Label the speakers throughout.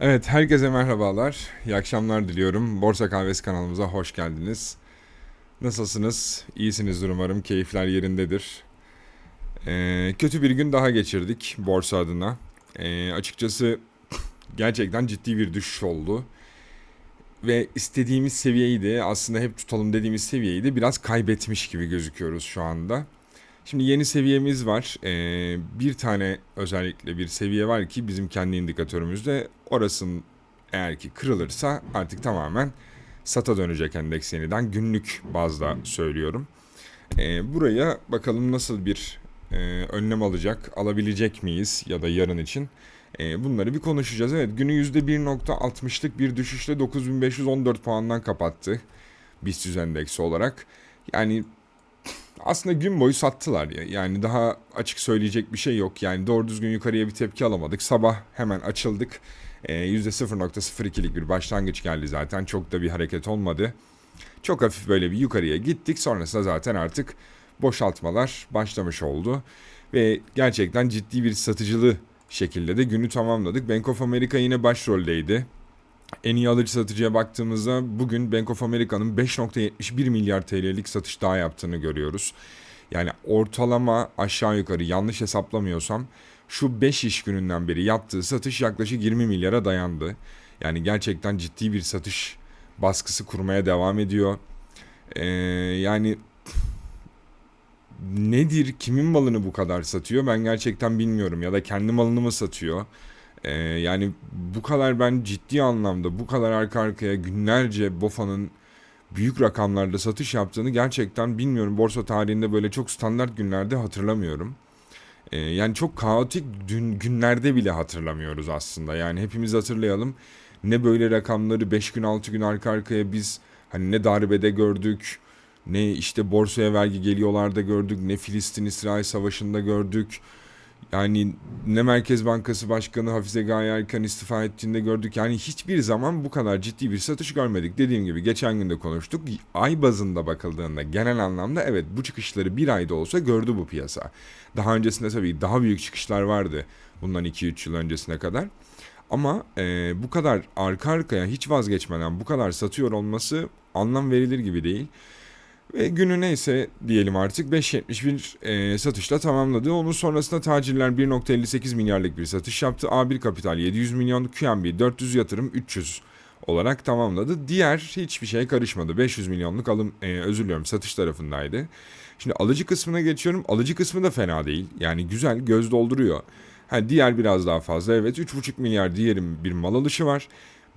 Speaker 1: Evet, herkese merhabalar. İyi akşamlar diliyorum. Borsa Kahvesi kanalımıza hoş geldiniz. Nasılsınız? İyisinizdir umarım. Keyifler yerindedir. Ee, kötü bir gün daha geçirdik borsa adına. Ee, açıkçası gerçekten ciddi bir düşüş oldu. Ve istediğimiz seviyeyi de aslında hep tutalım dediğimiz seviyeyi de biraz kaybetmiş gibi gözüküyoruz şu anda. Şimdi yeni seviyemiz var. Ee, bir tane özellikle bir seviye var ki bizim kendi indikatörümüzde orasının eğer ki kırılırsa artık tamamen sata dönecek endeks yeniden günlük bazda söylüyorum. Ee, buraya bakalım nasıl bir e, önlem alacak, alabilecek miyiz ya da yarın için. Ee, bunları bir konuşacağız. Evet günü %1.60'lık bir düşüşle 9514 puandan kapattı. BIST endeksi olarak. Yani aslında gün boyu sattılar ya. Yani daha açık söyleyecek bir şey yok. Yani doğru düzgün yukarıya bir tepki alamadık. Sabah hemen açıldık. Ee, %0.02'lik bir başlangıç geldi zaten. Çok da bir hareket olmadı. Çok hafif böyle bir yukarıya gittik. Sonrasında zaten artık boşaltmalar başlamış oldu. Ve gerçekten ciddi bir satıcılı şekilde de günü tamamladık. Bank of America yine başroldeydi. En iyi alıcı satıcıya baktığımızda bugün Bank of America'nın 5.71 milyar TL'lik satış daha yaptığını görüyoruz. Yani ortalama aşağı yukarı yanlış hesaplamıyorsam şu 5 iş gününden beri yaptığı satış yaklaşık 20 milyara dayandı. Yani gerçekten ciddi bir satış baskısı kurmaya devam ediyor. Ee, yani nedir, kimin malını bu kadar satıyor ben gerçekten bilmiyorum. Ya da kendi malını mı satıyor? Ee, yani bu kadar ben ciddi anlamda bu kadar arka arkaya günlerce BOFA'nın büyük rakamlarda satış yaptığını gerçekten bilmiyorum. Borsa tarihinde böyle çok standart günlerde hatırlamıyorum. Ee, yani çok kaotik dün, günlerde bile hatırlamıyoruz aslında. Yani hepimiz hatırlayalım. Ne böyle rakamları 5 gün 6 gün arka arkaya biz hani ne darbede gördük, ne işte borsaya vergi geliyorlarda gördük, ne Filistin-İsrail savaşında gördük. Yani ne Merkez Bankası Başkanı Hafize Gaye Erkan istifa ettiğinde gördük. Yani hiçbir zaman bu kadar ciddi bir satış görmedik. Dediğim gibi geçen gün de konuştuk. Ay bazında bakıldığında genel anlamda evet bu çıkışları bir ayda olsa gördü bu piyasa. Daha öncesinde tabii daha büyük çıkışlar vardı. Bundan 2-3 yıl öncesine kadar. Ama e, bu kadar arka arkaya hiç vazgeçmeden bu kadar satıyor olması anlam verilir gibi değil. Ve günü neyse diyelim artık 5.71 e, satışla tamamladı. Onun sonrasında tacirler 1.58 milyarlık bir satış yaptı. A1 Kapital 700 milyon, QNB 400 yatırım 300 olarak tamamladı. Diğer hiçbir şey karışmadı. 500 milyonluk alım e, özür diliyorum satış tarafındaydı. Şimdi alıcı kısmına geçiyorum. Alıcı kısmı da fena değil. Yani güzel göz dolduruyor. Ha, diğer biraz daha fazla evet 3.5 milyar diğerim bir mal alışı var.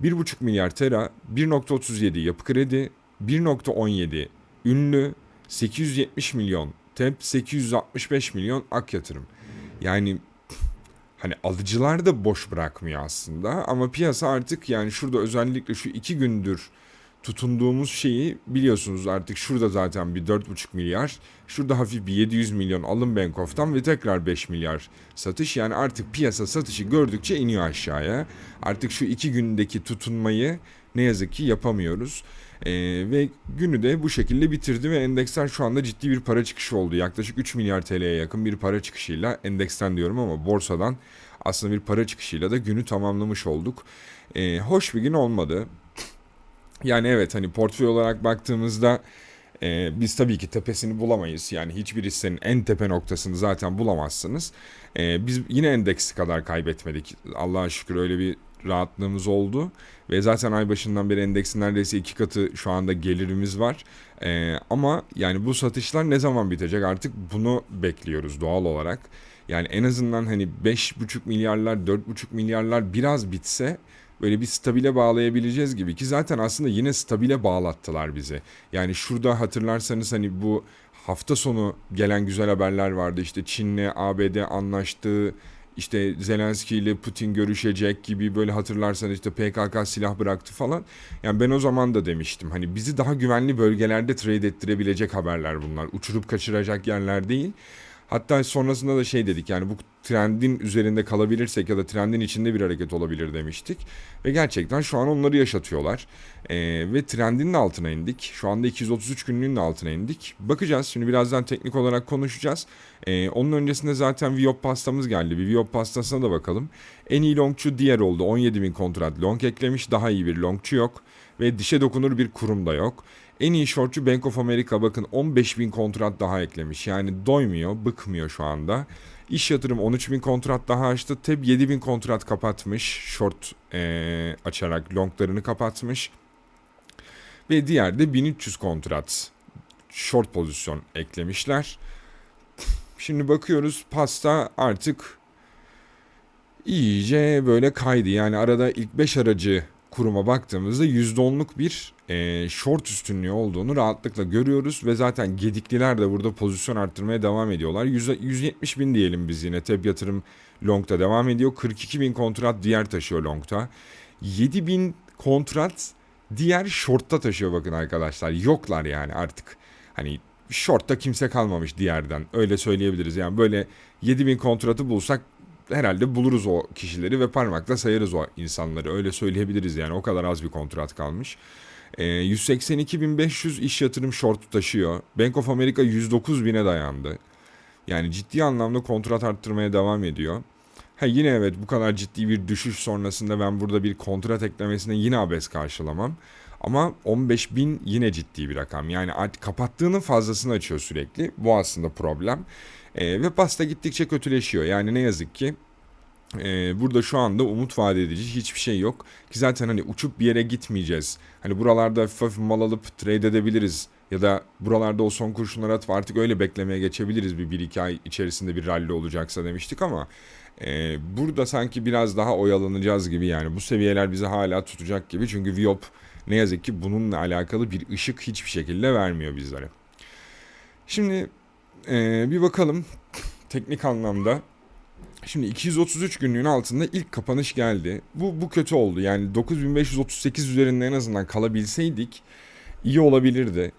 Speaker 1: 1.5 milyar tera, 1.37 yapı kredi, 1.17 ünlü 870 milyon TEP 865 milyon ak yatırım. Yani hani alıcılar da boş bırakmıyor aslında ama piyasa artık yani şurada özellikle şu iki gündür tutunduğumuz şeyi biliyorsunuz artık şurada zaten bir 4,5 milyar şurada hafif bir 700 milyon alım Bank of'tan ve tekrar 5 milyar satış yani artık piyasa satışı gördükçe iniyor aşağıya artık şu iki gündeki tutunmayı ne yazık ki yapamıyoruz. Ee, ve günü de bu şekilde bitirdi ve endeksler şu anda ciddi bir para çıkışı oldu. Yaklaşık 3 milyar TL'ye yakın bir para çıkışıyla endeksten diyorum ama borsadan aslında bir para çıkışıyla da günü tamamlamış olduk. Ee, hoş bir gün olmadı. Yani evet hani portföy olarak baktığımızda e, biz tabii ki tepesini bulamayız. Yani hiçbir hissenin en tepe noktasını zaten bulamazsınız. E, biz yine endeksi kadar kaybetmedik. Allah'a şükür öyle bir rahatlığımız oldu. Ve zaten ay başından beri endeksin neredeyse iki katı şu anda gelirimiz var. Ee, ama yani bu satışlar ne zaman bitecek artık bunu bekliyoruz doğal olarak. Yani en azından hani 5,5 milyarlar 4,5 milyarlar biraz bitse böyle bir stabile bağlayabileceğiz gibi ki zaten aslında yine stabile bağlattılar bizi. Yani şurada hatırlarsanız hani bu hafta sonu gelen güzel haberler vardı. İşte Çin'le ABD anlaştığı işte Zelenski ile Putin görüşecek gibi böyle hatırlarsanız işte PKK silah bıraktı falan. Yani ben o zaman da demiştim hani bizi daha güvenli bölgelerde trade ettirebilecek haberler bunlar. Uçurup kaçıracak yerler değil. Hatta sonrasında da şey dedik yani bu trendin üzerinde kalabilirsek ya da trendin içinde bir hareket olabilir demiştik. Ve gerçekten şu an onları yaşatıyorlar. Ee, ve trendin altına indik. Şu anda 233 günlüğün altına indik. Bakacağız şimdi birazdan teknik olarak konuşacağız. Ee, onun öncesinde zaten Viop pastamız geldi. Bir Viop pastasına da bakalım. En iyi longçu diğer oldu. 17.000 kontrat long eklemiş. Daha iyi bir longçu yok. Ve dişe dokunur bir kurum da yok. En iyi shortçu Bank of America bakın 15.000 kontrat daha eklemiş. Yani doymuyor, bıkmıyor şu anda. İş yatırım 13.000 kontrat daha açtı. TEB 7.000 kontrat kapatmış. Short eee, açarak longlarını kapatmış. Ve diğer de 1300 kontrat short pozisyon eklemişler. Şimdi bakıyoruz pasta artık iyice böyle kaydı. Yani arada ilk 5 aracı kuruma baktığımızda %10'luk bir e, short üstünlüğü olduğunu rahatlıkla görüyoruz ve zaten gedikliler de burada pozisyon arttırmaya devam ediyorlar. 100, 170 bin diyelim biz yine tep yatırım long'ta devam ediyor. 42 bin kontrat diğer taşıyor long'ta. 7 bin kontrat diğer short'ta taşıyor bakın arkadaşlar. Yoklar yani artık. Hani short'ta kimse kalmamış diğerden. Öyle söyleyebiliriz. Yani böyle 7000 kontratı bulsak herhalde buluruz o kişileri ve parmakla sayarız o insanları. Öyle söyleyebiliriz yani o kadar az bir kontrat kalmış. Ee, 182.500 iş yatırım short taşıyor. Bank of America 109.000'e dayandı. Yani ciddi anlamda kontrat arttırmaya devam ediyor. Ha yine evet bu kadar ciddi bir düşüş sonrasında ben burada bir kontrat eklemesine yine abes karşılamam. Ama 15.000 yine ciddi bir rakam. Yani kapattığının fazlasını açıyor sürekli. Bu aslında problem. Ee, ve pasta gittikçe kötüleşiyor. Yani ne yazık ki ee, burada şu anda umut vaat edici hiçbir şey yok. Ki zaten hani uçup bir yere gitmeyeceğiz. Hani buralarda hafif mal alıp trade edebiliriz. Ya da buralarda o son kurşunları atıp artık öyle beklemeye geçebiliriz bir, bir iki ay içerisinde bir rally olacaksa demiştik ama e, burada sanki biraz daha oyalanacağız gibi yani bu seviyeler bizi hala tutacak gibi çünkü Viop ne yazık ki bununla alakalı bir ışık hiçbir şekilde vermiyor bizlere. Şimdi e, bir bakalım teknik anlamda Şimdi 233 günlüğün altında ilk kapanış geldi. Bu bu kötü oldu. Yani 9538 üzerinde en azından kalabilseydik iyi olabilirdi.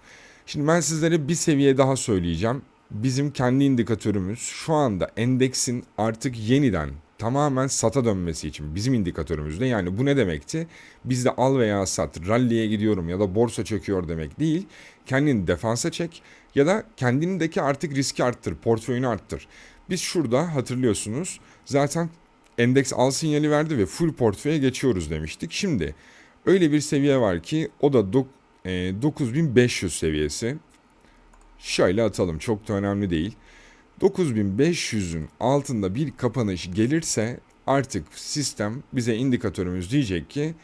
Speaker 1: Şimdi ben sizlere bir seviye daha söyleyeceğim. Bizim kendi indikatörümüz şu anda endeksin artık yeniden tamamen sata dönmesi için bizim indikatörümüzde yani bu ne demekti? Bizde al veya sat, rally'e gidiyorum ya da borsa çöküyor demek değil. Kendini defansa çek ya da kendindeki artık riski arttır, portföyünü arttır. Biz şurada hatırlıyorsunuz zaten endeks al sinyali verdi ve full portföye geçiyoruz demiştik. Şimdi öyle bir seviye var ki o da dok- e, 9500 seviyesi. Şöyle atalım çok da önemli değil. 9500'ün altında bir kapanış gelirse artık sistem bize indikatörümüz diyecek ki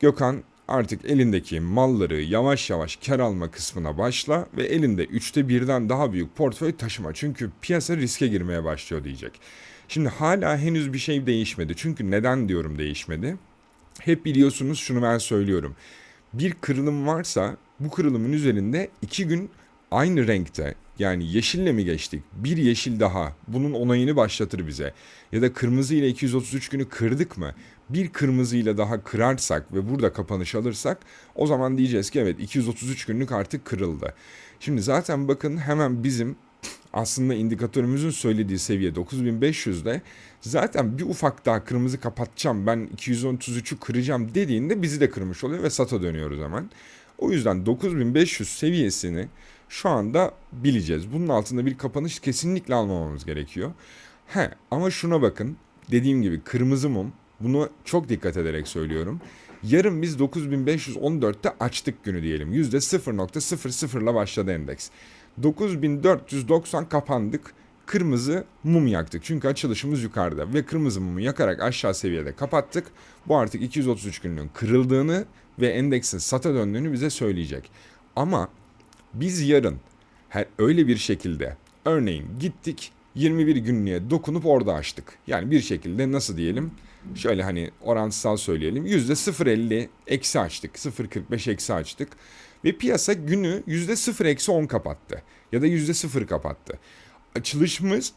Speaker 1: Gökhan artık elindeki malları yavaş yavaş kar alma kısmına başla ve elinde üçte birden daha büyük portföy taşıma. Çünkü piyasa riske girmeye başlıyor diyecek. Şimdi hala henüz bir şey değişmedi. Çünkü neden diyorum değişmedi? Hep biliyorsunuz şunu ben söylüyorum. Bir kırılım varsa bu kırılımın üzerinde iki gün aynı renkte yani yeşille mi geçtik? Bir yeşil daha bunun onayını başlatır bize. Ya da kırmızı ile 233 günü kırdık mı? Bir kırmızıyla daha kırarsak ve burada kapanış alırsak o zaman diyeceğiz ki evet 233 günlük artık kırıldı. Şimdi zaten bakın hemen bizim aslında indikatörümüzün söylediği seviye 9500'de zaten bir ufak daha kırmızı kapatacağım ben 233'ü kıracağım dediğinde bizi de kırmış oluyor ve sata dönüyoruz hemen. O yüzden 9500 seviyesini şu anda bileceğiz. Bunun altında bir kapanış kesinlikle almamamız gerekiyor. He ama şuna bakın. Dediğim gibi kırmızı mum. Bunu çok dikkat ederek söylüyorum. Yarın biz 9514'te açtık günü diyelim. %0.00 ile başladı endeks. 9490 kapandık. Kırmızı mum yaktık. Çünkü açılışımız yukarıda ve kırmızı mumu yakarak aşağı seviyede kapattık. Bu artık 233 günlüğün kırıldığını ve endeksin sata döndüğünü bize söyleyecek. Ama biz yarın her öyle bir şekilde örneğin gittik 21 günlüğe dokunup orada açtık. Yani bir şekilde nasıl diyelim? Şöyle hani orantısal söyleyelim. %0.50 eksi açtık. 0.45 eksi açtık. Ve piyasa günü %0 eksi 10 kapattı. Ya da %0 kapattı. Açılışımız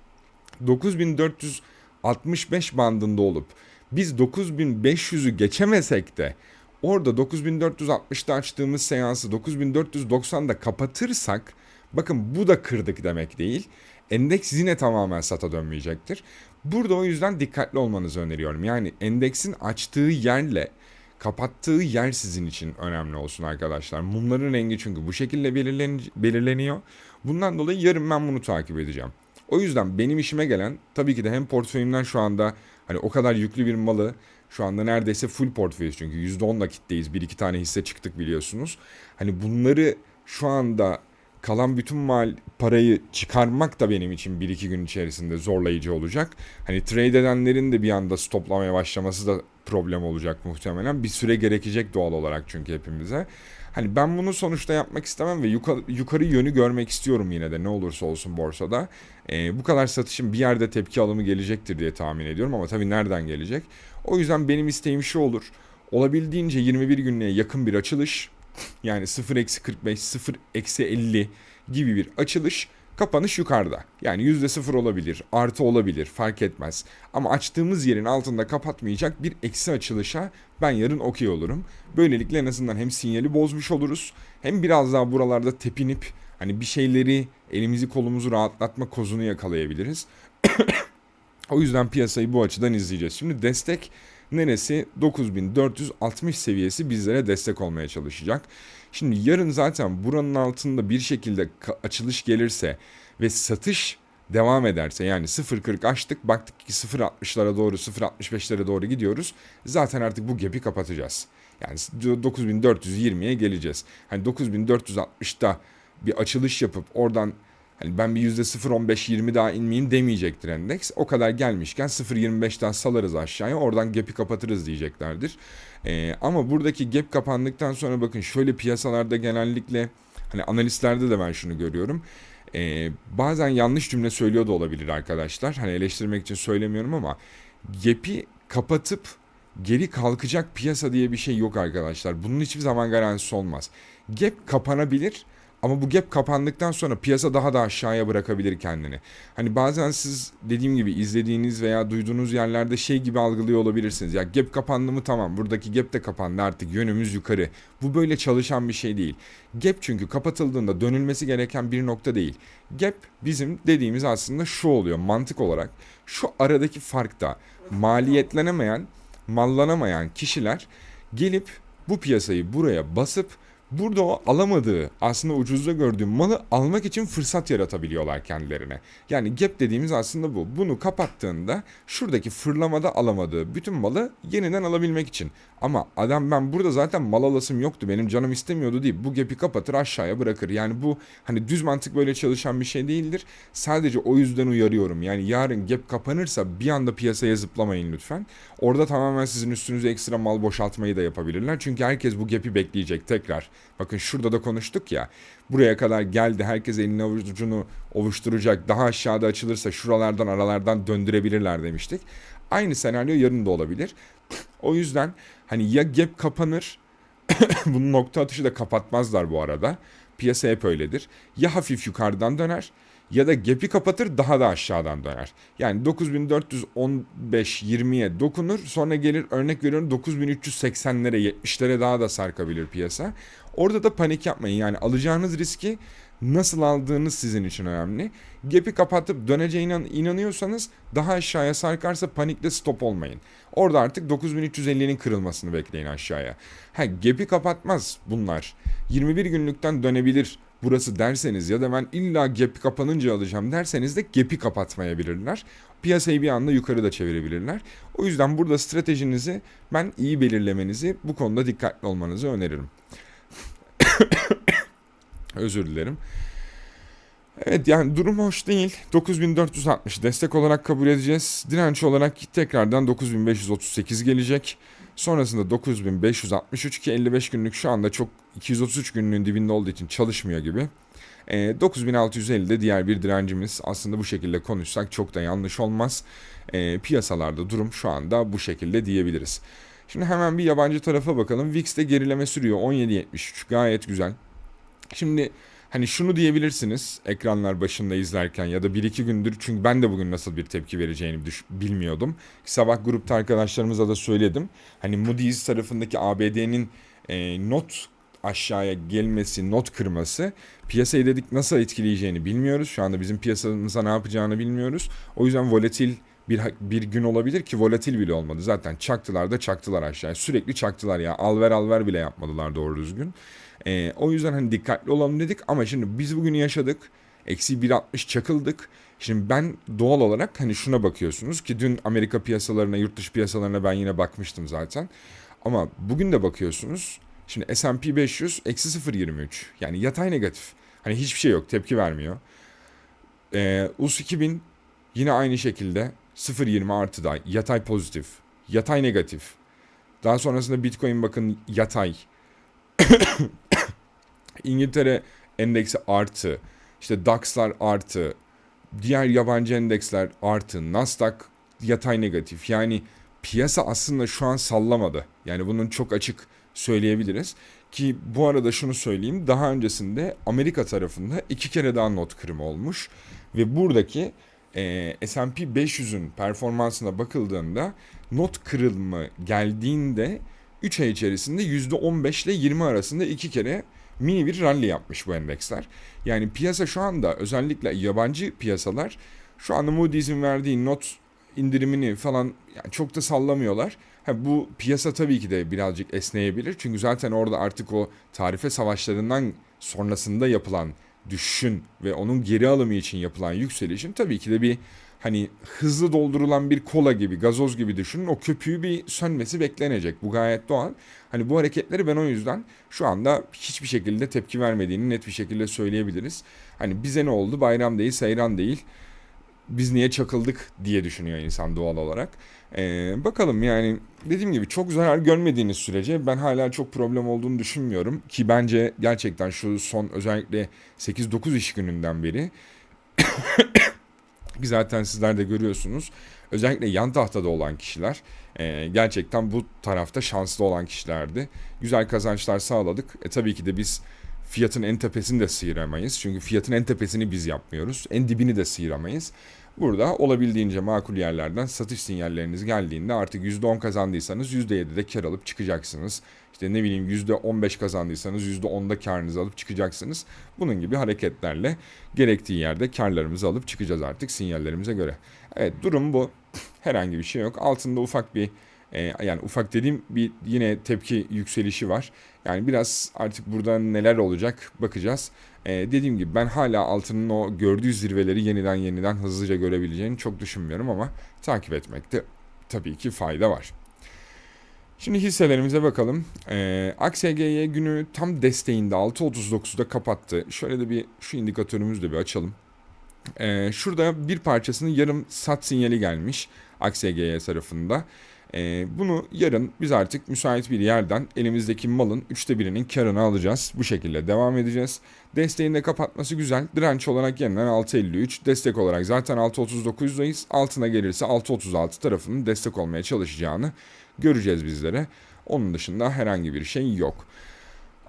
Speaker 1: 9465 bandında olup biz 9500'ü geçemesek de orada 9460'da açtığımız seansı 9490'da kapatırsak bakın bu da kırdık demek değil. endeks yine tamamen sata dönmeyecektir. Burada o yüzden dikkatli olmanızı öneriyorum. Yani endeksin açtığı yerle kapattığı yer sizin için önemli olsun arkadaşlar. Mumların rengi çünkü bu şekilde belirlen belirleniyor. Bundan dolayı yarın ben bunu takip edeceğim. O yüzden benim işime gelen tabii ki de hem portföyümden şu anda hani o kadar yüklü bir malı şu anda neredeyse full portföyüz çünkü %10 nakitteyiz. Bir iki tane hisse çıktık biliyorsunuz. Hani bunları şu anda kalan bütün mal parayı çıkarmak da benim için bir iki gün içerisinde zorlayıcı olacak. Hani trade edenlerin de bir anda stoplamaya başlaması da problem olacak muhtemelen. Bir süre gerekecek doğal olarak çünkü hepimize. Hani ben bunu sonuçta yapmak istemem ve yukarı, yukarı yönü görmek istiyorum yine de ne olursa olsun borsada. Ee, bu kadar satışın bir yerde tepki alımı gelecektir diye tahmin ediyorum ama tabii nereden gelecek? O yüzden benim isteğim şu olur. Olabildiğince 21 günlüğe yakın bir açılış yani 0 eksi 45 0 eksi 50 gibi bir açılış kapanış yukarıda. Yani %0 olabilir, artı olabilir fark etmez. Ama açtığımız yerin altında kapatmayacak bir eksi açılışa ben yarın okey olurum. Böylelikle en azından hem sinyali bozmuş oluruz hem biraz daha buralarda tepinip hani bir şeyleri elimizi kolumuzu rahatlatma kozunu yakalayabiliriz. o yüzden piyasayı bu açıdan izleyeceğiz. Şimdi destek neresi? 9460 seviyesi bizlere destek olmaya çalışacak. Şimdi yarın zaten buranın altında bir şekilde açılış gelirse ve satış devam ederse yani 0.40 açtık baktık ki 0.60'lara doğru 0.65'lere doğru gidiyoruz. Zaten artık bu gap'i kapatacağız. Yani 9420'ye geleceğiz. Hani 9460'da bir açılış yapıp oradan Hani ben bir %0.15-20 daha inmeyeyim demeyecektir endeks. O kadar gelmişken 0.25'ten salarız aşağıya oradan gap'i kapatırız diyeceklerdir. Ee, ama buradaki gap kapandıktan sonra bakın şöyle piyasalarda genellikle hani analistlerde de ben şunu görüyorum. Ee, bazen yanlış cümle söylüyor da olabilir arkadaşlar. Hani eleştirmek için söylemiyorum ama gap'i kapatıp geri kalkacak piyasa diye bir şey yok arkadaşlar. Bunun hiçbir zaman garantisi olmaz. Gap kapanabilir ama bu gap kapandıktan sonra piyasa daha da aşağıya bırakabilir kendini. Hani bazen siz dediğim gibi izlediğiniz veya duyduğunuz yerlerde şey gibi algılıyor olabilirsiniz. Ya gap kapandı mı tamam buradaki gap de kapandı artık yönümüz yukarı. Bu böyle çalışan bir şey değil. Gap çünkü kapatıldığında dönülmesi gereken bir nokta değil. Gap bizim dediğimiz aslında şu oluyor mantık olarak. Şu aradaki farkta maliyetlenemeyen, mallanamayan kişiler gelip bu piyasayı buraya basıp Burada o alamadığı aslında ucuzda gördüğü malı almak için fırsat yaratabiliyorlar kendilerine. Yani gap dediğimiz aslında bu. Bunu kapattığında şuradaki fırlamada alamadığı bütün malı yeniden alabilmek için. Ama adam ben burada zaten mal alasım yoktu benim canım istemiyordu deyip bu gap'i kapatır aşağıya bırakır. Yani bu hani düz mantık böyle çalışan bir şey değildir. Sadece o yüzden uyarıyorum. Yani yarın gap kapanırsa bir anda piyasaya zıplamayın lütfen. Orada tamamen sizin üstünüze ekstra mal boşaltmayı da yapabilirler. Çünkü herkes bu gap'i bekleyecek tekrar. Bakın şurada da konuştuk ya. Buraya kadar geldi. Herkes elini avucunu ovuşturacak. Daha aşağıda açılırsa şuralardan aralardan döndürebilirler demiştik. Aynı senaryo yarın da olabilir. O yüzden hani ya gap kapanır. bunun nokta atışı da kapatmazlar bu arada. Piyasa hep öyledir. Ya hafif yukarıdan döner ya da gap'i kapatır daha da aşağıdan döner. Yani 9415-20'ye dokunur sonra gelir örnek veriyorum 9380'lere 70'lere daha da sarkabilir piyasa. Orada da panik yapmayın yani alacağınız riski nasıl aldığınız sizin için önemli. Gap'i kapatıp döneceğine inanıyorsanız daha aşağıya sarkarsa panikle stop olmayın. Orada artık 9350'nin kırılmasını bekleyin aşağıya. Ha gap'i kapatmaz bunlar. 21 günlükten dönebilir burası derseniz ya da ben illa gap kapanınca alacağım derseniz de gap'i kapatmayabilirler. Piyasayı bir anda yukarı da çevirebilirler. O yüzden burada stratejinizi ben iyi belirlemenizi bu konuda dikkatli olmanızı öneririm. Özür dilerim. Evet yani durum hoş değil. 9460 destek olarak kabul edeceğiz. Direnç olarak tekrardan 9538 gelecek. Sonrasında 9563 ki 55 günlük şu anda çok 233 günlüğün dibinde olduğu için çalışmıyor gibi. E, 9650 de diğer bir direncimiz. Aslında bu şekilde konuşsak çok da yanlış olmaz. E, piyasalarda durum şu anda bu şekilde diyebiliriz. Şimdi hemen bir yabancı tarafa bakalım. VIX'te gerileme sürüyor 17.73 gayet güzel. Şimdi hani şunu diyebilirsiniz ekranlar başında izlerken ya da bir iki gündür çünkü ben de bugün nasıl bir tepki vereceğini bilmiyordum. Sabah grupta arkadaşlarımıza da söyledim. Hani Moody's tarafındaki ABD'nin e, not aşağıya gelmesi, not kırması piyasayı dedik nasıl etkileyeceğini bilmiyoruz. Şu anda bizim piyasamıza ne yapacağını bilmiyoruz. O yüzden volatil bir, bir gün olabilir ki volatil bile olmadı. Zaten çaktılar da çaktılar aşağıya. Sürekli çaktılar ya. Alver alver bile yapmadılar doğru düzgün. Ee, o yüzden hani dikkatli olalım dedik ama şimdi biz bugünü yaşadık. Eksi 1.60 çakıldık. Şimdi ben doğal olarak hani şuna bakıyorsunuz ki dün Amerika piyasalarına, yurt dışı piyasalarına ben yine bakmıştım zaten. Ama bugün de bakıyorsunuz. Şimdi S&P 500 eksi 0.23 yani yatay negatif. Hani hiçbir şey yok tepki vermiyor. Ee, US 2000 yine aynı şekilde 0.20 artıda yatay pozitif. Yatay negatif. Daha sonrasında Bitcoin bakın yatay. İngiltere endeksi artı. İşte DAX'lar artı. Diğer yabancı endeksler artı. Nasdaq yatay negatif. Yani piyasa aslında şu an sallamadı. Yani bunun çok açık söyleyebiliriz. Ki bu arada şunu söyleyeyim. Daha öncesinde Amerika tarafında iki kere daha not kırımı olmuş. Ve buradaki e, S&P 500'ün performansına bakıldığında not kırılma geldiğinde 3 ay içerisinde %15 ile 20 arasında iki kere mini bir rally yapmış bu endeksler. Yani piyasa şu anda özellikle yabancı piyasalar şu anda Moody's'in verdiği not indirimini falan yani çok da sallamıyorlar. Ha, bu piyasa tabii ki de birazcık esneyebilir. Çünkü zaten orada artık o tarife savaşlarından sonrasında yapılan düşüşün ve onun geri alımı için yapılan yükselişin tabii ki de bir hani hızlı doldurulan bir kola gibi, gazoz gibi düşünün. O köpüğü bir sönmesi beklenecek. Bu gayet doğal. Hani bu hareketleri ben o yüzden şu anda hiçbir şekilde tepki vermediğini net bir şekilde söyleyebiliriz. Hani bize ne oldu? Bayram değil, seyran değil. Biz niye çakıldık diye düşünüyor insan doğal olarak. Ee, bakalım yani dediğim gibi çok zarar görmediğiniz sürece ben hala çok problem olduğunu düşünmüyorum. Ki bence gerçekten şu son özellikle 8-9 iş gününden beri ki zaten sizler de görüyorsunuz. Özellikle yan tahtada olan kişiler e, gerçekten bu tarafta şanslı olan kişilerdi. Güzel kazançlar sağladık. E tabii ki de biz fiyatın en tepesini de sıyıramayız. Çünkü fiyatın en tepesini biz yapmıyoruz. En dibini de sıyıramayız. Burada olabildiğince makul yerlerden satış sinyalleriniz geldiğinde artık %10 kazandıysanız %7'de kar alıp çıkacaksınız. İşte ne bileyim %15 kazandıysanız %10'da karınızı alıp çıkacaksınız. Bunun gibi hareketlerle gerektiği yerde karlarımızı alıp çıkacağız artık sinyallerimize göre. Evet durum bu. Herhangi bir şey yok. Altında ufak bir e, yani ufak dediğim bir yine tepki yükselişi var. Yani biraz artık burada neler olacak bakacağız. E, dediğim gibi ben hala altının o gördüğü zirveleri yeniden yeniden hızlıca görebileceğini çok düşünmüyorum ama takip etmekte tabii ki fayda var. Şimdi hisselerimize bakalım. Ee, AKSGY günü tam desteğinde 6.39'da kapattı. Şöyle de bir şu indikatörümüzü de bir açalım. Ee, şurada bir parçasının yarım sat sinyali gelmiş AKSGY tarafında. Ee, bunu yarın biz artık müsait bir yerden elimizdeki malın üçte birinin karını alacağız. Bu şekilde devam edeceğiz. Desteğinde kapatması güzel. Direnç olarak yeniden 6.53. Destek olarak zaten 6.39'dayız. Altına gelirse 6.36 tarafının destek olmaya çalışacağını göreceğiz bizlere. Onun dışında herhangi bir şey yok.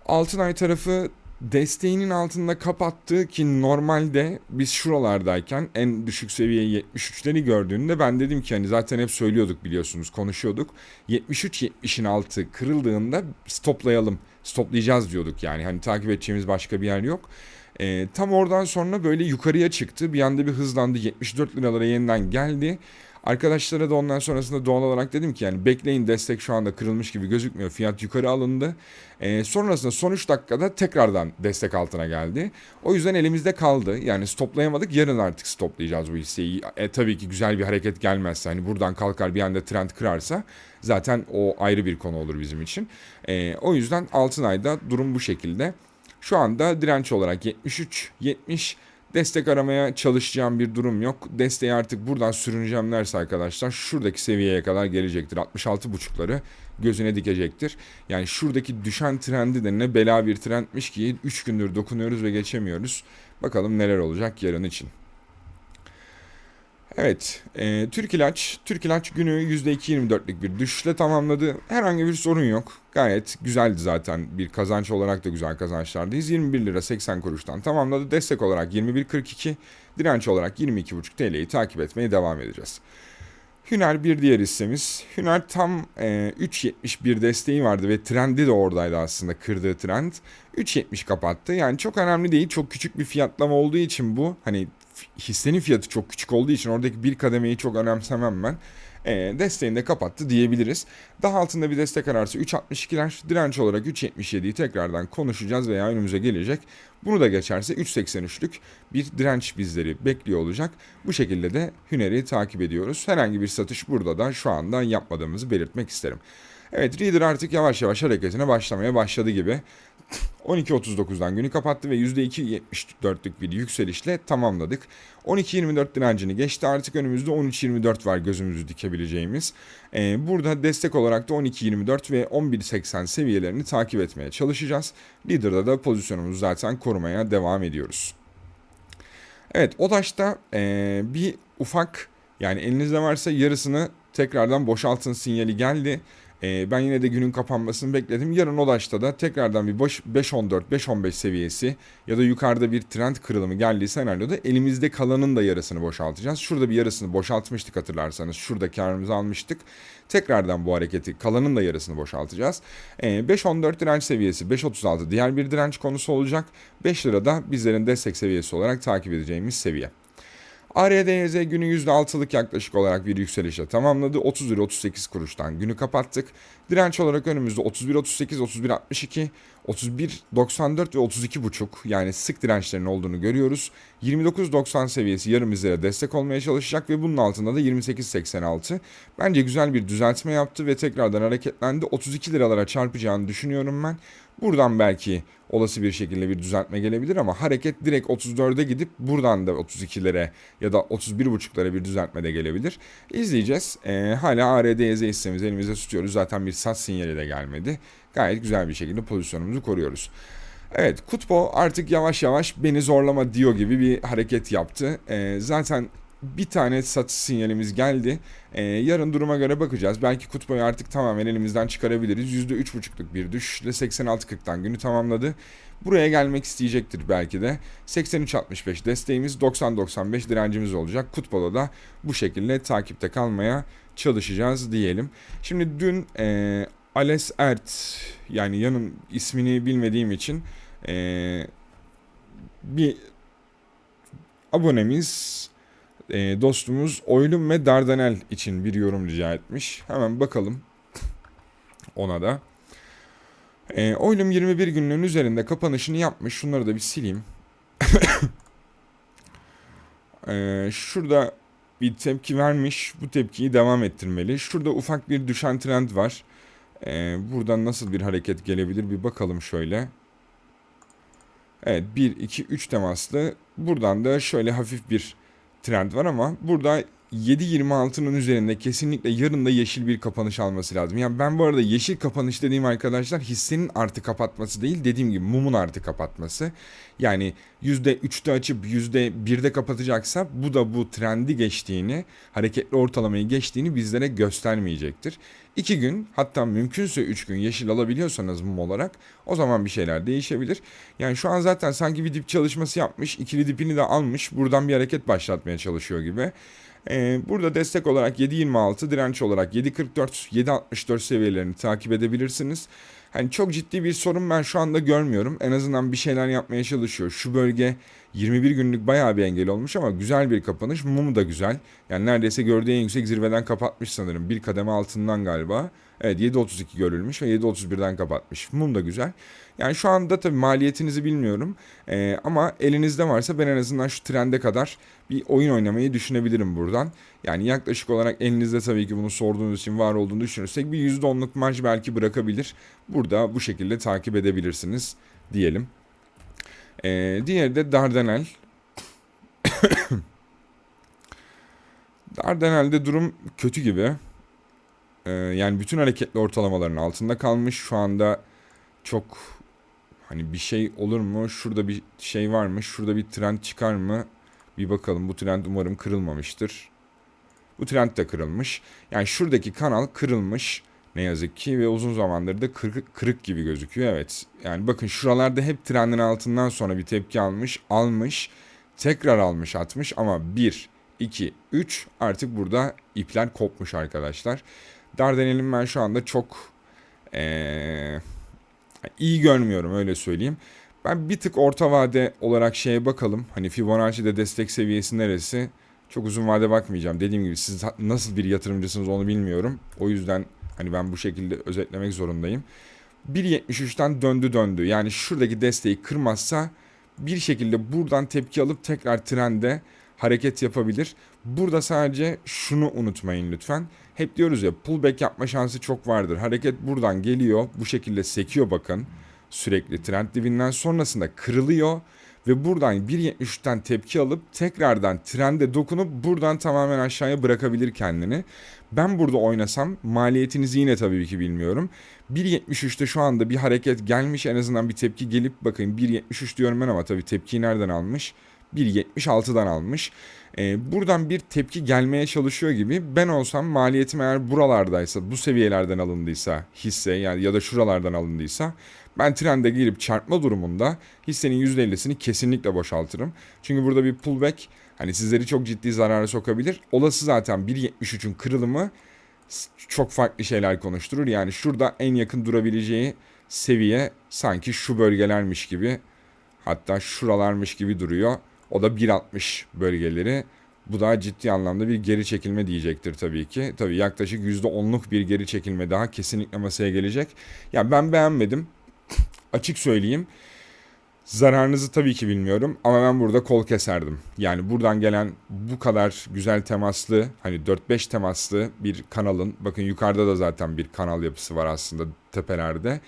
Speaker 1: Altınay tarafı desteğinin altında kapattı ki normalde biz şuralardayken en düşük seviye 73'leri gördüğünde ben dedim ki hani zaten hep söylüyorduk biliyorsunuz konuşuyorduk. 73-70'in altı kırıldığında stoplayalım stoplayacağız diyorduk yani hani takip edeceğimiz başka bir yer yok. Ee, tam oradan sonra böyle yukarıya çıktı bir anda bir hızlandı 74 liralara yeniden geldi. Arkadaşlara da ondan sonrasında doğal olarak dedim ki yani bekleyin destek şu anda kırılmış gibi gözükmüyor. Fiyat yukarı alındı. E, sonrasında son 3 dakikada tekrardan destek altına geldi. O yüzden elimizde kaldı. Yani stoplayamadık. Yarın artık stoplayacağız bu hisseyi. E, tabii ki güzel bir hareket gelmezse hani buradan kalkar bir anda trend kırarsa zaten o ayrı bir konu olur bizim için. E, o yüzden altın ayda durum bu şekilde. Şu anda direnç olarak 73, 70 Destek aramaya çalışacağım bir durum yok. Desteği artık buradan sürüneceğim derse arkadaşlar şuradaki seviyeye kadar gelecektir. 66.5'ları gözüne dikecektir. Yani şuradaki düşen trendi de ne bela bir trendmiş ki 3 gündür dokunuyoruz ve geçemiyoruz. Bakalım neler olacak yarın için. Evet, e, Türk İlaç, Türk İlaç günü %2.24'lük bir düşüşle tamamladı. Herhangi bir sorun yok. Gayet güzeldi zaten. Bir kazanç olarak da güzel kazançlardayız. 21 lira 80 kuruştan tamamladı. Destek olarak 21.42, direnç olarak 22.5 TL'yi takip etmeye devam edeceğiz. Hüner bir diğer hissemiz. Hüner tam e, 3.71 desteği vardı ve trendi de oradaydı aslında kırdığı trend. 3.70 kapattı. Yani çok önemli değil. Çok küçük bir fiyatlama olduğu için bu. Hani hissenin fiyatı çok küçük olduğu için oradaki bir kademeyi çok önemsemem ben. E, desteğini de kapattı diyebiliriz. Daha altında bir destek ararsa 3.62'ler. Direnç olarak 3.77'yi tekrardan konuşacağız veya önümüze gelecek. Bunu da geçerse 3.83'lük bir direnç bizleri bekliyor olacak. Bu şekilde de Hüner'i takip ediyoruz. Herhangi bir satış burada da şu anda yapmadığımızı belirtmek isterim. Evet Reader artık yavaş yavaş hareketine başlamaya başladı gibi. 12.39'dan günü kapattı ve %2.74'lük bir yükselişle tamamladık. 12.24 direncini geçti artık önümüzde 13.24 var gözümüzü dikebileceğimiz. Ee, burada destek olarak da 12.24 ve 11.80 seviyelerini takip etmeye çalışacağız. Leader'da da pozisyonumuzu zaten korumaya devam ediyoruz. Evet ODAŞ'ta ee, bir ufak yani elinizde varsa yarısını tekrardan boşaltın sinyali geldi. Ee, ben yine de günün kapanmasını bekledim. Yarın Odaş'ta da tekrardan bir 5.14, 5.15 seviyesi ya da yukarıda bir trend kırılımı geldiği senaryoda elimizde kalanın da yarısını boşaltacağız. Şurada bir yarısını boşaltmıştık hatırlarsanız. Şurada karımızı almıştık. Tekrardan bu hareketi kalanın da yarısını boşaltacağız. Ee, 5.14 direnç seviyesi, 5.36 diğer bir direnç konusu olacak. 5 lira da bizlerin destek seviyesi olarak takip edeceğimiz seviye. ARDYZ günü %6'lık yaklaşık olarak bir yükselişle tamamladı. 30 lira 38 kuruştan günü kapattık. Direnç olarak önümüzde 31.38, 31.62, 31.94 ve 32.5 yani sık dirençlerin olduğunu görüyoruz. 29.90 seviyesi yarım üzere destek olmaya çalışacak ve bunun altında da 28.86. Bence güzel bir düzeltme yaptı ve tekrardan hareketlendi. 32 liralara çarpacağını düşünüyorum ben. Buradan belki olası bir şekilde bir düzeltme gelebilir ama hareket direkt 34'e gidip buradan da 32'lere ya da 31.5'lara bir düzeltme de gelebilir. İzleyeceğiz. Ee, hala ARDZ hissemizi elimizde tutuyoruz. Zaten bir sat sinyali de gelmedi. Gayet güzel bir şekilde pozisyonumuzu koruyoruz. Evet Kutbo artık yavaş yavaş beni zorlama diyor gibi bir hareket yaptı. Ee, zaten bir tane satış sinyalimiz geldi. Ee, yarın duruma göre bakacağız. Belki Kutbo'yu artık tamamen elimizden çıkarabiliriz. %3.5'luk bir düşüşle 86.40'tan günü tamamladı. Buraya gelmek isteyecektir belki de. 83.65 desteğimiz, 90.95 direncimiz olacak. Kutbo'da da bu şekilde takipte kalmaya çalışacağız diyelim. Şimdi dün e, Ales Ert yani yanın ismini bilmediğim için e, bir abonemiz e, dostumuz Oylum ve Dardanel için bir yorum rica etmiş. Hemen bakalım ona da. E, Oylum 21 günlüğün üzerinde kapanışını yapmış. Şunları da bir sileyim. e, şurada bir tepki vermiş. Bu tepkiyi devam ettirmeli. Şurada ufak bir düşen trend var. E, buradan nasıl bir hareket gelebilir bir bakalım şöyle. Evet 1, 2, 3 temaslı. Buradan da şöyle hafif bir trend var ama burada 7.26'nın üzerinde kesinlikle yarın da yeşil bir kapanış alması lazım. Yani ben bu arada yeşil kapanış dediğim arkadaşlar hissenin artı kapatması değil dediğim gibi mumun artı kapatması. Yani %3'te açıp %1'de kapatacaksa bu da bu trendi geçtiğini, hareketli ortalamayı geçtiğini bizlere göstermeyecektir. 2 gün hatta mümkünse 3 gün yeşil alabiliyorsanız mum olarak o zaman bir şeyler değişebilir. Yani şu an zaten sanki bir dip çalışması yapmış, ikili dipini de almış, buradan bir hareket başlatmaya çalışıyor gibi. Ee, burada destek olarak 7.26, direnç olarak 7.44, 7.64 seviyelerini takip edebilirsiniz. Hani çok ciddi bir sorun ben şu anda görmüyorum. En azından bir şeyler yapmaya çalışıyor. Şu bölge 21 günlük bayağı bir engel olmuş ama güzel bir kapanış. Mum da güzel. Yani neredeyse gördüğü en yüksek zirveden kapatmış sanırım. Bir kademe altından galiba. Evet 7.32 görülmüş ve 7.31'den kapatmış. Mum da güzel. Yani şu anda tabii maliyetinizi bilmiyorum. Ee, ama elinizde varsa ben en azından şu trende kadar bir oyun oynamayı düşünebilirim buradan. Yani yaklaşık olarak elinizde tabii ki bunu sorduğunuz için var olduğunu düşünürsek bir %10'luk marj belki bırakabilir. Burada bu şekilde takip edebilirsiniz diyelim. Ee, diğeri de Dardanel. Dardanel'de durum kötü gibi. Ee, yani bütün hareketli ortalamaların altında kalmış. Şu anda çok hani bir şey olur mu? Şurada bir şey var mı? Şurada bir trend çıkar mı? Bir bakalım. Bu trend umarım kırılmamıştır. Bu trend de kırılmış. Yani şuradaki kanal kırılmış. Ne yazık ki ve uzun zamandır da kırık, kırık gibi gözüküyor. Evet. Yani bakın şuralarda hep trendin altından sonra bir tepki almış, almış, tekrar almış, atmış ama 1, 2, 3 artık burada ipler kopmuş arkadaşlar. Dardanel'in ben şu anda çok ee, iyi görmüyorum öyle söyleyeyim. Ben bir tık orta vade olarak şeye bakalım. Hani Fibonacci'de destek seviyesi neresi? Çok uzun vade bakmayacağım. Dediğim gibi siz nasıl bir yatırımcısınız onu bilmiyorum. O yüzden hani ben bu şekilde özetlemek zorundayım. 1.73'ten döndü döndü. Yani şuradaki desteği kırmazsa bir şekilde buradan tepki alıp tekrar trende hareket yapabilir. Burada sadece şunu unutmayın lütfen. Hep diyoruz ya pullback yapma şansı çok vardır. Hareket buradan geliyor bu şekilde sekiyor bakın sürekli trend dibinden sonrasında kırılıyor ve buradan 1.73'ten tepki alıp tekrardan trende dokunup buradan tamamen aşağıya bırakabilir kendini. Ben burada oynasam maliyetinizi yine tabii ki bilmiyorum. 1.73'te şu anda bir hareket gelmiş en azından bir tepki gelip bakın 1.73 diyorum ben ama tabii tepkiyi nereden almış? 1.76'dan almış. Ee, buradan bir tepki gelmeye çalışıyor gibi ben olsam maliyetim eğer buralardaysa bu seviyelerden alındıysa hisse yani ya da şuralardan alındıysa ben trende girip çarpma durumunda hissenin %50'sini kesinlikle boşaltırım. Çünkü burada bir pullback hani sizleri çok ciddi zarara sokabilir. Olası zaten 1.73'ün kırılımı çok farklı şeyler konuşturur. Yani şurada en yakın durabileceği seviye sanki şu bölgelermiş gibi hatta şuralarmış gibi duruyor. O da 1.60 bölgeleri. Bu da ciddi anlamda bir geri çekilme diyecektir tabii ki. Tabii yaklaşık %10'luk bir geri çekilme daha kesinlikle masaya gelecek. Ya yani ben beğenmedim. Açık söyleyeyim. Zararınızı tabii ki bilmiyorum ama ben burada kol keserdim. Yani buradan gelen bu kadar güzel temaslı hani 4-5 temaslı bir kanalın bakın yukarıda da zaten bir kanal yapısı var aslında tepelerde.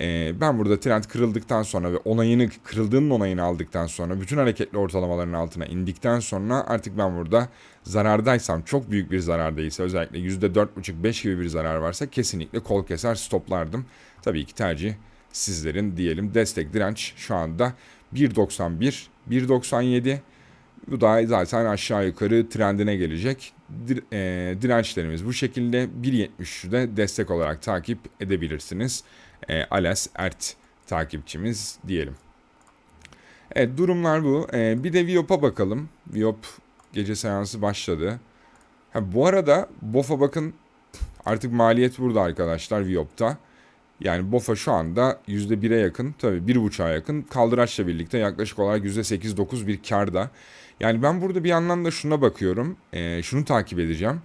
Speaker 1: Ee, ben burada trend kırıldıktan sonra ve onayını kırıldığının onayını aldıktan sonra bütün hareketli ortalamaların altına indikten sonra artık ben burada zarardaysam çok büyük bir zarar değilse özellikle %4,5-5 gibi bir zarar varsa kesinlikle kol keser stoplardım. Tabii ki tercih sizlerin diyelim destek direnç şu anda 1.91 1.97 bu da zaten aşağı yukarı trendine gelecek. E, dirençlerimiz bu şekilde 1.73'de destek olarak takip edebilirsiniz. E, Ales Ert takipçimiz diyelim. Evet durumlar bu. E, bir de Viop'a bakalım. Viop gece seansı başladı. Ha, bu arada BOF'a bakın artık maliyet burada arkadaşlar Viop'ta. Yani BOFA şu anda %1'e yakın tabii 1.5'a yakın kaldıraçla birlikte yaklaşık olarak %8-9 bir karda. Yani ben burada bir yandan da şuna bakıyorum. E, şunu takip edeceğim.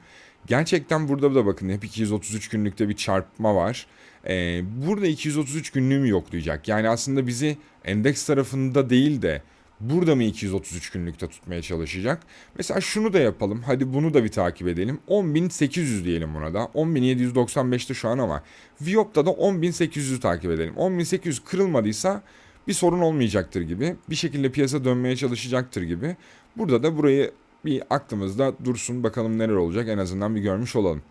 Speaker 1: Gerçekten burada da bakın hep 233 günlükte bir çarpma var. Ee, burada 233 günlüğümü yoklayacak. Yani aslında bizi endeks tarafında değil de burada mı 233 günlükte tutmaya çalışacak? Mesela şunu da yapalım. Hadi bunu da bir takip edelim. 10.800 diyelim buna da. 10.795'te şu an ama Viop'ta da 10.800'ü takip edelim. 10.800 kırılmadıysa bir sorun olmayacaktır gibi. Bir şekilde piyasa dönmeye çalışacaktır gibi. Burada da burayı bir aklımızda dursun bakalım neler olacak en azından bir görmüş olalım.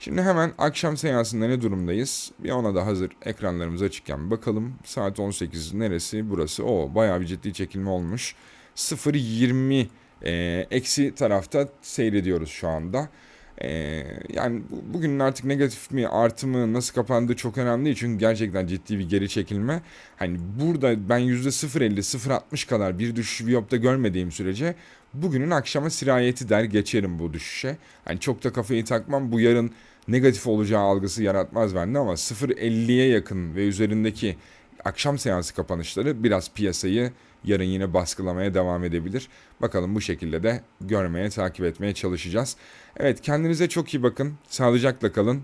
Speaker 1: Şimdi hemen akşam seansında ne durumdayız? Bir ona da hazır ekranlarımız açıkken bakalım. Saat 18 neresi? Burası. O bayağı bir ciddi çekilme olmuş. 0.20 e, eksi tarafta seyrediyoruz şu anda. Ee, yani bugünün artık negatif mi artı mı nasıl kapandığı çok önemli değil. Çünkü gerçekten ciddi bir geri çekilme. Hani burada ben %0.50 0.60 kadar bir düşüş Viyop'ta görmediğim sürece bugünün akşama sirayeti der geçerim bu düşüşe. Hani çok da kafayı takmam bu yarın negatif olacağı algısı yaratmaz bende ama 0.50'ye yakın ve üzerindeki akşam seansı kapanışları biraz piyasayı yarın yine baskılamaya devam edebilir. Bakalım bu şekilde de görmeye, takip etmeye çalışacağız. Evet kendinize çok iyi bakın. Sağlıcakla kalın.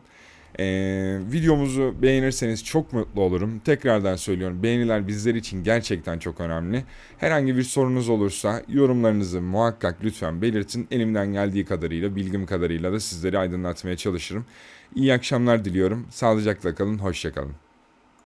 Speaker 1: Ee, videomuzu beğenirseniz çok mutlu olurum. Tekrardan söylüyorum beğeniler bizler için gerçekten çok önemli. Herhangi bir sorunuz olursa yorumlarınızı muhakkak lütfen belirtin. Elimden geldiği kadarıyla, bilgim kadarıyla da sizleri aydınlatmaya çalışırım. İyi akşamlar diliyorum. Sağlıcakla kalın, hoşçakalın.